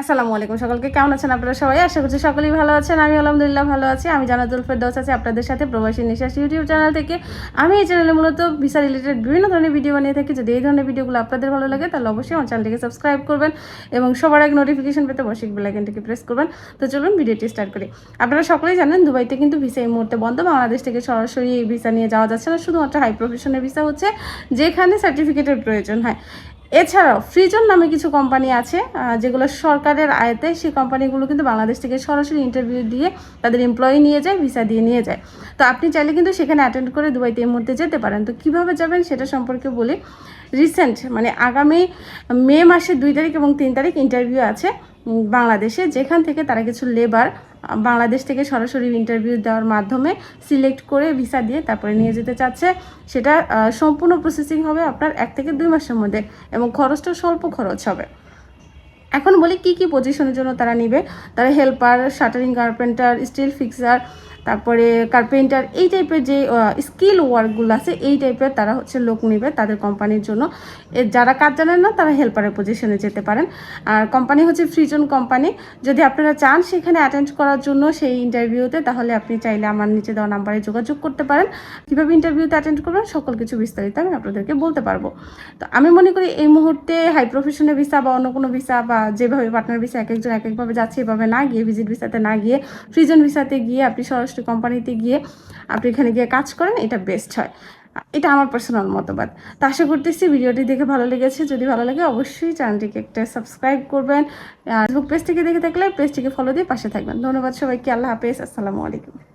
আসসালামু আলাইকুম সকলকে, কেমন আছেন আপনারা সবাই? আশা করছি সকলেই ভালো আছেন, আমি আলহামদুলিল্লাহ ভালো আছি। আমি জানাতুল ফেরদৌস আছি আপনাদের সাথে প্রবাসী নিশাস ইউটিউব চ্যানেল থেকে। আমি এই চ্যানেলে মূলত ভিসা রিলেটেড বিভিন্ন ধরনের ভিডিও বানিয়ে থাকি। যদি এই ধরনের ভিডিওগুলো আপনাদের ভালো লাগে, তাহলে অবশ্যই আমার চ্যানেলটিকে সাবস্ক্রাইব করবেন এবং সবার আগে নোটিফিকেশন পেতে বসিক বেলাইকনটিকে প্রেস করবেন। তো চলুন ভিডিওটি স্টার্ট করি। আপনারা সকলেই জানেন, দুবাইতে কিন্তু ভিসা এই মুহূর্তে বন্ধ। বাংলাদেশ থেকে সরাসরি ভিসা নিয়ে যাওয়া যাচ্ছে না, শুধুমাত্র হাই প্রফেশনের ভিসা হচ্ছে, যেখানে সার্টিফিকেটের প্রয়োজন হয়। এছাড়াও ফ্রিজন নামে কিছু কোম্পানি আছে যেগুলো সরকারের আয়তে সেই কোম্পানিগুলো কিন্তু বাংলাদেশ থেকে সরাসরি ইন্টারভিউ দিয়ে তাদের এমপ্লয়ি নিয়ে যায় ভিসা দিয়ে নিয়ে যায়। তো আপনি চাইলে কিন্তু সেখানে অ্যাটেন্ড করে দুবাইতে এই মুহূর্তে যেতে পারেন। তো কীভাবে যাবেন সেটা সম্পর্কে বলি। রিসেন্ট মানে আগামী মে মাসের দুই তারিখ এবং তিন তারিখ ইন্টারভিউ আছে বাংলাদেশে। যেখান থেকে তারা কিছু লেবার বাংলাদেশ থেকে সরাসরি ইন্টারভিউ দেওয়ার মাধ্যমে সিলেক্ট করে ভিসা দিয়ে তারপরে নিয়ে যেতে চাচ্ছে। সেটা সম্পূর্ণ প্রসেসিং হবে আপনার এক থেকে দুই মাসের মধ্যে এবং খরচটা স্বল্প খরচ হবে। এখন বলি কি কি পজিশনের জন্য তারা নিবে? তারা helper shuttering carpenter steel fixer তারপরে কার্পেন্টার এই টাইপের যে স্কিল ওয়ার্কগুলো আছে, এই টাইপের তারা হচ্ছে লোক নেবে তাদের কোম্পানির জন্য। যারা কাজ জানেন না, তারা হেল্পারের পজিশনে যেতে পারেন। আর কোম্পানি হচ্ছে ফ্রিজন কোম্পানি যদি আপনারা চান সেখানে অ্যাটেন্ড করার জন্য সেই ইন্টারভিউতে তাহলে আপনি চাইলে আমার নিচে দেওয়া নাম্বারে যোগাযোগ করতে পারেন। কীভাবে ইন্টারভিউতে অ্যাটেন্ড করবেন, সকল কিছু বিস্তারিত আমি আপনাদেরকে বলতে পারব। তো আমি মনে করি এই মুহূর্তে হাই প্রফেশনের ভিসা বা অন্য কোনো ভিসা বা যেভাবে পার্টনার ভিসা এক একজন এক একভাবে যাচ্ছে, এভাবে না গিয়ে ভিজিট ভিসাতে না গিয়ে ফ্রিজন ভিসাতে গিয়ে আপনি সরাসরি কোম্পানিতে গিয়ে আপনি এখানে গিয়ে কাজ করেন, এটা বেস্ট হয়। এটা আমার পার্সোনাল মতবাদ। তা আশা করতেছি ভিডিওটি দেখে ভালো লেগেছে। যদি ভালো লাগে অবশ্যই চ্যানেলটিকে একটা সাবস্ক্রাইব করবেন। ফেসবুক পেজ থেকে দেখে থাকলে পেজটিকে ফলো দিয়ে পাশে থাকবেন। ধন্যবাদ সবাইকে। আল্লাহ হাফেজ। আসসালামু আলাইকুম।